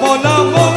মনামো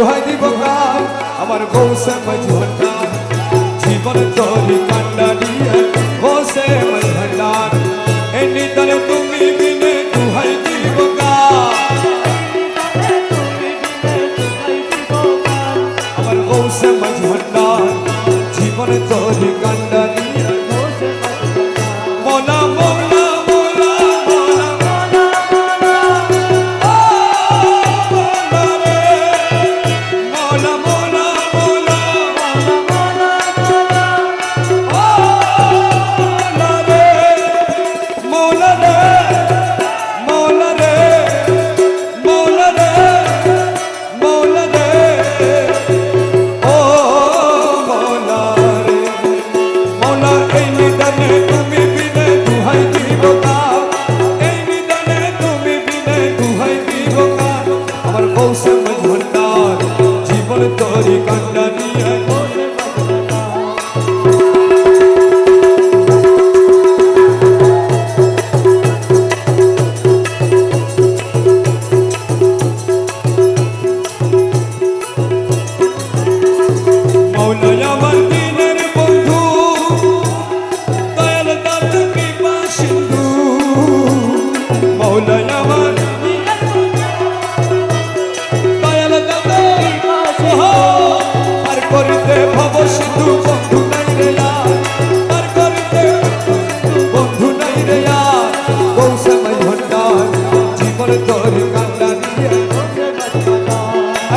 দুহাই দিব কা আমার বউসে মজভন্ডার জীবন তোরি কান্ডারিয়া বসে মজভন্ডার এনি তরে তুমি বিনে দুহাই দিব কা আমার বউসে মজভন্ডার জীবন তোরি কান্ডারিয়া মোলা আমার কৌশল জীবন তরি কান্ডা নিয়ে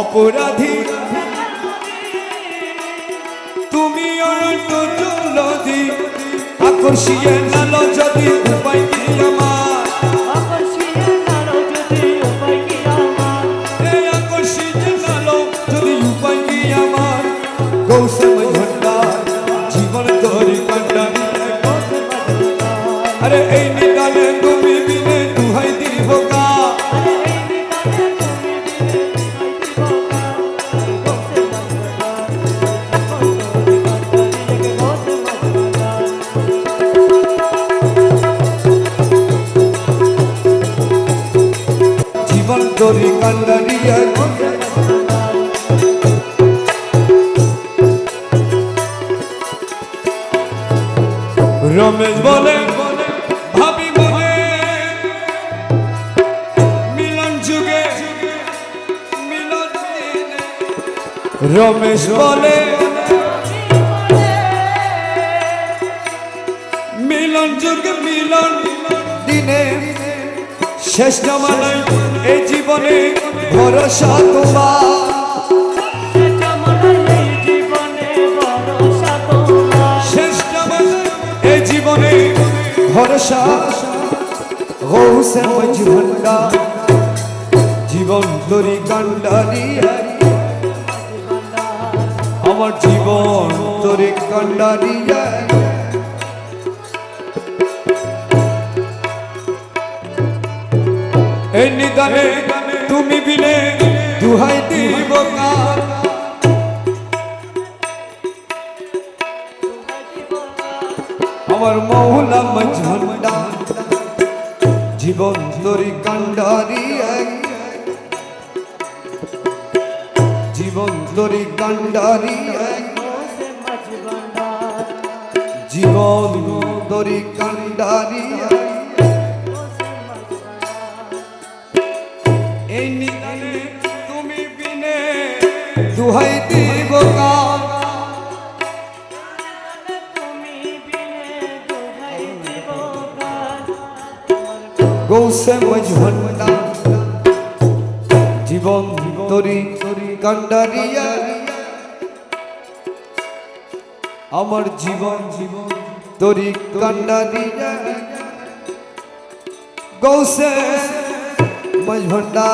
অপরাধী। তুমি অনন্ত জলদি আকর্ষিয়ে নাল যদি জীবন তরি কান্ডারিয়া রমেশ বলে ভাবি মনে মিলন যুগে মিলন দিনে রমেশ বলে মিলন যুগে মিলন দিনে শেষ জমানায় এই জীবনে ভরসা তোমার। ভরসা গৌসে জীবন তরি কান্ডারি। আমার জীবন তরি কান্ডারি। এই নিদানে, তুমি বিনে দুহাই দিব কার? আমার মৌলা মঝন্ডা জীবন তরি কান্ডারি জীবন তরি কান্ডারি জীবন তরি কান্ডারিয়া দুহাই দিব গৌসে মঝন্ডা জীবন তরি কান্ডারিয়া আমার জীবন জীবন তরি কান্ডারিয়া গৌসে মঝন্ডা